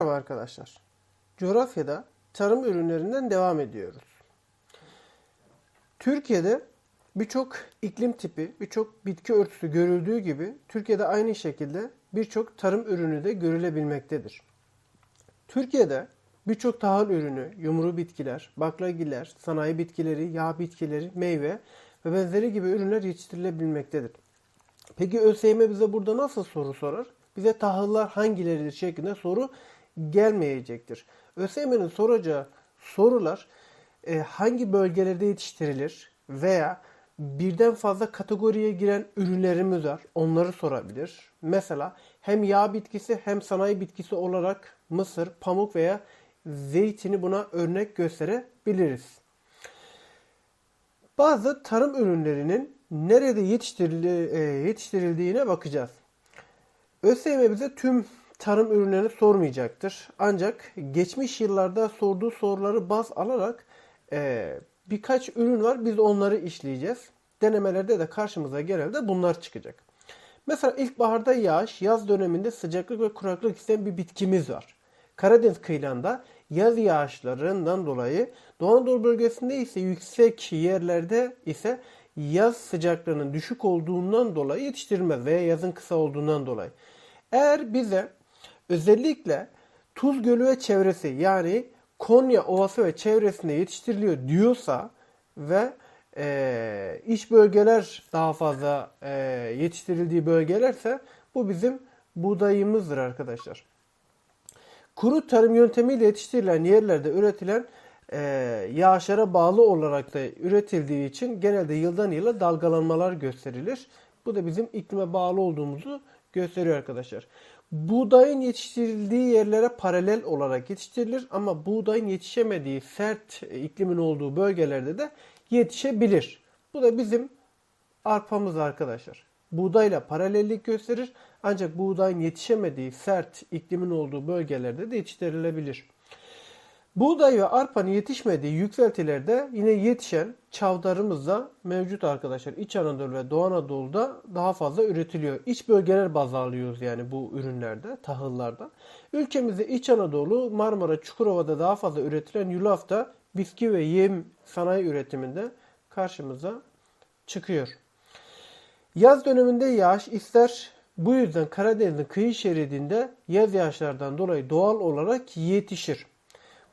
Merhaba arkadaşlar. Coğrafyada tarım ürünlerinden devam ediyoruz. Türkiye'de birçok iklim tipi, birçok bitki örtüsü görüldüğü gibi Türkiye'de aynı şekilde birçok tarım ürünü de görülebilmektedir. Türkiye'de birçok tahıl ürünü, yumru bitkiler, baklagiller, sanayi bitkileri, yağ bitkileri, meyve ve benzeri gibi ürünler yetiştirilebilmektedir. Peki ÖSYM bize burada nasıl soru sorar? Bize tahıllar hangileridir şeklinde soru gelmeyecektir. ÖSYM'nin soracağı sorular e, hangi bölgelerde yetiştirilir veya birden fazla kategoriye giren ürünlerimiz var. Onları sorabilir. Mesela hem yağ bitkisi hem sanayi bitkisi olarak mısır, pamuk veya zeytini buna örnek gösterebiliriz. Bazı tarım ürünlerinin nerede e, yetiştirildiğine bakacağız. ÖSYM bize tüm tarım ürünlerini sormayacaktır. Ancak geçmiş yıllarda sorduğu soruları baz alarak e, birkaç ürün var. Biz onları işleyeceğiz. Denemelerde de karşımıza genelde bunlar çıkacak. Mesela ilkbaharda yağış, yaz döneminde sıcaklık ve kuraklık isteyen bir bitkimiz var. Karadeniz kıyılarında yaz yağışlarından dolayı Doğu Anadolu bölgesinde ise yüksek yerlerde ise yaz sıcaklığının düşük olduğundan dolayı yetiştirilmez veya yazın kısa olduğundan dolayı. Eğer bize özellikle Tuz Gölü ve çevresi yani Konya Ovası ve çevresinde yetiştiriliyor diyorsa ve e, iç bölgeler daha fazla e, yetiştirildiği bölgelerse bu bizim buğdayımızdır arkadaşlar. Kuru tarım yöntemiyle yetiştirilen yerlerde üretilen e, yağışlara bağlı olarak da üretildiği için genelde yıldan yıla dalgalanmalar gösterilir. Bu da bizim iklime bağlı olduğumuzu gösteriyor arkadaşlar. Buğdayın yetiştirildiği yerlere paralel olarak yetiştirilir ama buğdayın yetişemediği sert iklimin olduğu bölgelerde de yetişebilir. Bu da bizim arpamız arkadaşlar. Buğdayla paralellik gösterir ancak buğdayın yetişemediği sert iklimin olduğu bölgelerde de yetiştirilebilir. Buğday ve arpanın yetişmediği yükseltilerde yine yetişen çavdarımız da mevcut arkadaşlar. İç Anadolu ve Doğu Anadolu'da daha fazla üretiliyor. İç bölgeler baz alıyoruz yani bu ürünlerde, tahıllarda. Ülkemizde İç Anadolu, Marmara, Çukurova'da daha fazla üretilen yulaf da bitki ve yem sanayi üretiminde karşımıza çıkıyor. Yaz döneminde yağış ister bu yüzden Karadeniz'in kıyı şeridinde yaz yağışlardan dolayı doğal olarak yetişir.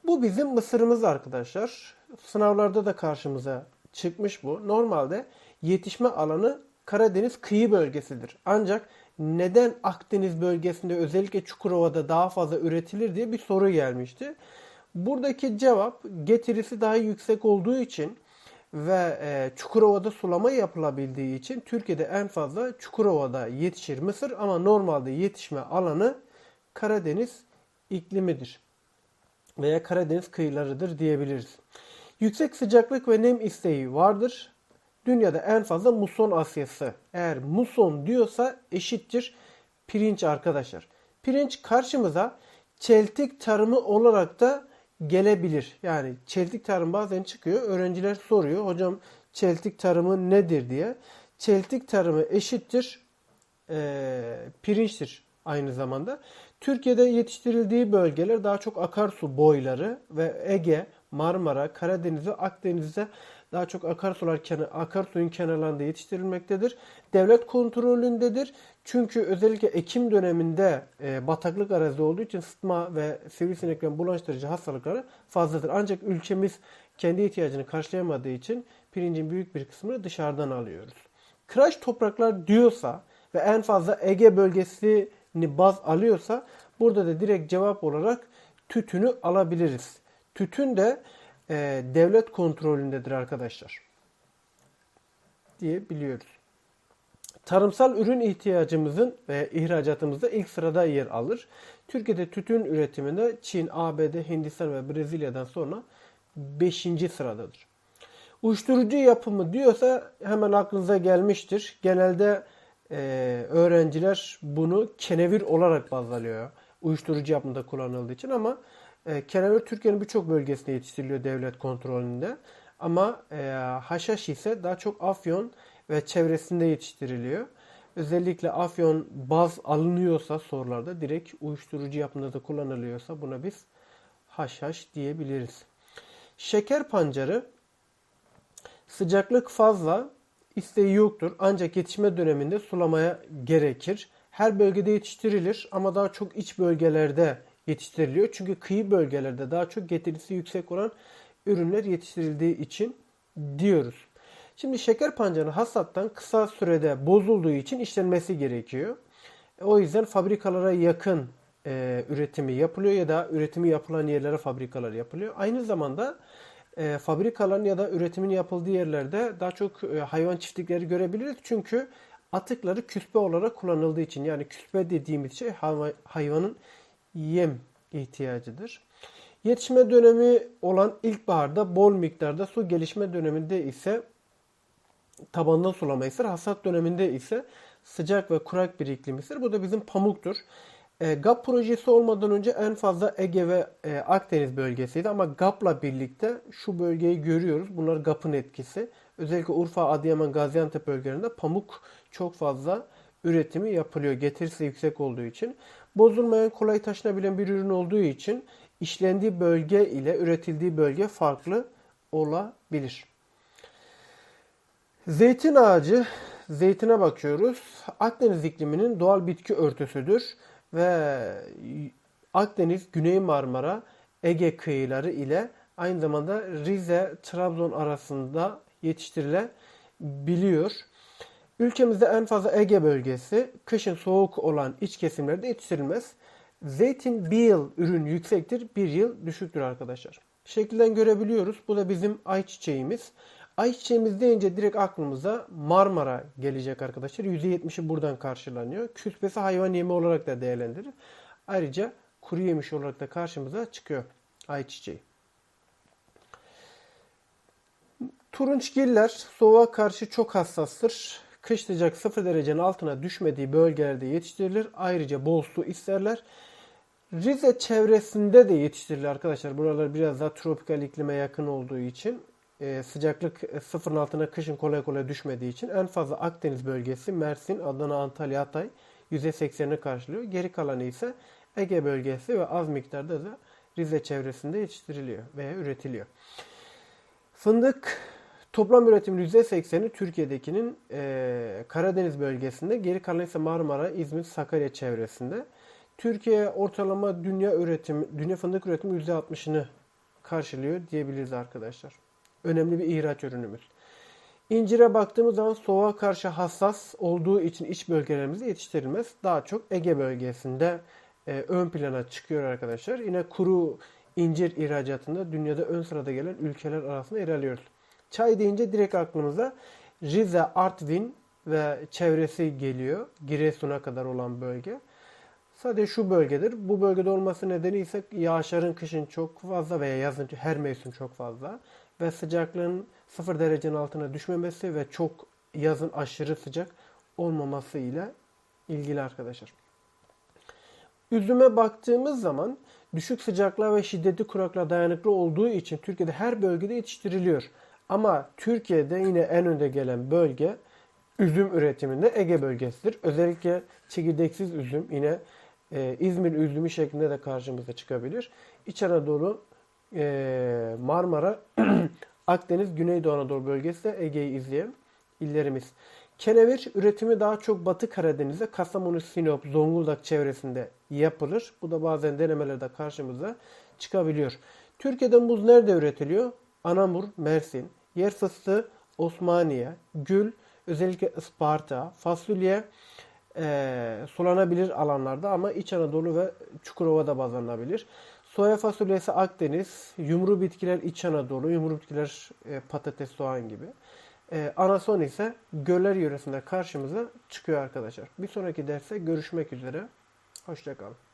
Bu bizim mısırımız arkadaşlar. Sınavlarda da karşımıza çıkmış bu. Normalde yetişme alanı Karadeniz kıyı bölgesidir. Ancak neden Akdeniz bölgesinde özellikle Çukurova'da daha fazla üretilir diye bir soru gelmişti. Buradaki cevap getirisi daha yüksek olduğu için ve e, Çukurova'da sulama yapılabildiği için Türkiye'de en fazla Çukurova'da yetişir mısır ama normalde yetişme alanı Karadeniz iklimidir veya Karadeniz kıyılarıdır diyebiliriz. Yüksek sıcaklık ve nem isteği vardır. Dünyada en fazla muson asyası. Eğer muson diyorsa eşittir pirinç arkadaşlar. Pirinç karşımıza çeltik tarımı olarak da gelebilir. Yani çeltik tarım bazen çıkıyor. Öğrenciler soruyor. Hocam çeltik tarımı nedir diye. Çeltik tarımı eşittir e, pirinçtir aynı zamanda. Türkiye'de yetiştirildiği bölgeler daha çok akarsu boyları ve Ege, Marmara, Karadeniz ve Akdeniz'de daha çok akarsular akarsuyun kenarlarında yetiştirilmektedir. Devlet kontrolündedir. Çünkü özellikle Ekim döneminde e, bataklık arazi olduğu için sıtma ve sivrisineklerin bulaştırıcı hastalıkları fazladır. Ancak ülkemiz kendi ihtiyacını karşılayamadığı için pirincin büyük bir kısmını dışarıdan alıyoruz. Kıraç topraklar diyorsa ve en fazla Ege bölgesi baz alıyorsa burada da direkt cevap olarak tütünü alabiliriz. Tütün de e, devlet kontrolündedir arkadaşlar. diye biliyoruz. Tarımsal ürün ihtiyacımızın ve ihracatımızda ilk sırada yer alır. Türkiye'de tütün üretiminde Çin, ABD, Hindistan ve Brezilya'dan sonra 5. sıradadır. Uyuşturucu yapımı diyorsa hemen aklınıza gelmiştir. Genelde e, öğrenciler bunu kenevir olarak baz alıyor. Uyuşturucu yapımında kullanıldığı için ama e, kenevir Türkiye'nin birçok bölgesinde yetiştiriliyor devlet kontrolünde. Ama e, haşhaş ise daha çok Afyon ve çevresinde yetiştiriliyor. özellikle afyon baz alınıyorsa sorularda direkt uyuşturucu yapımında da kullanılıyorsa buna biz haşhaş diyebiliriz. Şeker pancarı sıcaklık fazla, isteği yoktur. Ancak yetişme döneminde sulamaya gerekir. Her bölgede yetiştirilir ama daha çok iç bölgelerde yetiştiriliyor. Çünkü kıyı bölgelerde daha çok getirisi yüksek olan ürünler yetiştirildiği için diyoruz. Şimdi şeker pancarı hasattan kısa sürede bozulduğu için işlenmesi gerekiyor. O yüzden fabrikalara yakın e, üretimi yapılıyor ya da üretimi yapılan yerlere fabrikalar yapılıyor. Aynı zamanda e, fabrikaların ya da üretimin yapıldığı yerlerde daha çok e, hayvan çiftlikleri görebiliriz. Çünkü atıkları küspe olarak kullanıldığı için yani küspe dediğimiz şey hayva- hayvanın yem ihtiyacıdır. Yetişme dönemi olan ilkbaharda bol miktarda su, gelişme döneminde ise tabandan sulama ister. Hasat döneminde ise sıcak ve kurak bir iklim ister. Bu da bizim pamuktur. E, GAP projesi olmadan önce en fazla Ege ve e, Akdeniz bölgesiydi ama GAP'la birlikte şu bölgeyi görüyoruz. Bunlar GAP'ın etkisi. Özellikle Urfa, Adıyaman, Gaziantep bölgelerinde pamuk çok fazla üretimi yapılıyor. Getirisi yüksek olduğu için. Bozulmayan, kolay taşınabilen bir ürün olduğu için işlendiği bölge ile üretildiği bölge farklı olabilir. Zeytin ağacı, zeytine bakıyoruz. Akdeniz ikliminin doğal bitki örtüsüdür ve Akdeniz, Güney Marmara, Ege kıyıları ile aynı zamanda Rize, Trabzon arasında yetiştirilebiliyor. Ülkemizde en fazla Ege bölgesi, kışın soğuk olan iç kesimlerde yetiştirilmez. Zeytin bir yıl ürün yüksektir, bir yıl düşüktür arkadaşlar. Şekilden görebiliyoruz. Bu da bizim ayçiçeğimiz. Ayçiçeğimiz deyince direkt aklımıza Marmara gelecek arkadaşlar. %70'i buradan karşılanıyor. Küspesi hayvan yemi olarak da değerlendirilir. Ayrıca kuru yemiş olarak da karşımıza çıkıyor ayçiçeği. Turunçgiller soğuğa karşı çok hassastır. Kış sıcak 0 derecenin altına düşmediği bölgelerde yetiştirilir. Ayrıca bol su isterler. Rize çevresinde de yetiştirilir arkadaşlar. Buralar biraz daha tropikal iklime yakın olduğu için e, sıcaklık e, sıfırın altına kışın kolay kolay düşmediği için en fazla Akdeniz bölgesi Mersin, Adana, Antalya, Hatay %80'ini karşılıyor. Geri kalanı ise Ege bölgesi ve az miktarda da Rize çevresinde yetiştiriliyor veya üretiliyor. Fındık toplam üretimin %80'i Türkiye'dekinin e, Karadeniz bölgesinde, geri kalanı ise Marmara, İzmir, Sakarya çevresinde. Türkiye ortalama dünya üretim, dünya fındık üretimi %60'ını karşılıyor diyebiliriz arkadaşlar. Önemli bir ihraç ürünümüz. İncire baktığımız zaman soğuğa karşı hassas olduğu için iç bölgelerimizde yetiştirilmez. Daha çok Ege bölgesinde e, ön plana çıkıyor arkadaşlar. Yine kuru incir ihracatında dünyada ön sırada gelen ülkeler arasında yer alıyoruz. Çay deyince direkt aklımıza Rize, Artvin ve çevresi geliyor. Giresun'a kadar olan bölge. Sadece şu bölgedir. Bu bölgede olması nedeni ise yağışların kışın çok fazla veya yazın her mevsim çok fazla ve sıcaklığın 0 derecenin altına düşmemesi ve çok yazın aşırı sıcak olmaması ile ilgili arkadaşlar. Üzüme baktığımız zaman düşük sıcaklığa ve şiddetli kuraklığa dayanıklı olduğu için Türkiye'de her bölgede yetiştiriliyor. Ama Türkiye'de yine en önde gelen bölge üzüm üretiminde Ege bölgesidir. Özellikle çekirdeksiz üzüm yine e, İzmir üzümü şeklinde de karşımıza çıkabilir. İç Anadolu, e, Marmara, Akdeniz, Güneydoğu Anadolu bölgesi de Ege'yi izleyen illerimiz. Kenevir üretimi daha çok Batı Karadeniz'de, Kastamonu, Sinop, Zonguldak çevresinde yapılır. Bu da bazen denemelerde karşımıza çıkabiliyor. Türkiye'de muz nerede üretiliyor? Anamur, Mersin, yer fıstığı, Osmaniye, gül, özellikle Isparta, fasulye e, sulanabilir alanlarda ama İç Anadolu ve Çukurova'da bazlanabilir. Soya fasulyesi Akdeniz, yumru bitkiler İç Anadolu, yumru bitkiler e, patates, soğan gibi. E, anason ise göller yöresinde karşımıza çıkıyor arkadaşlar. Bir sonraki derste görüşmek üzere. Hoşçakalın.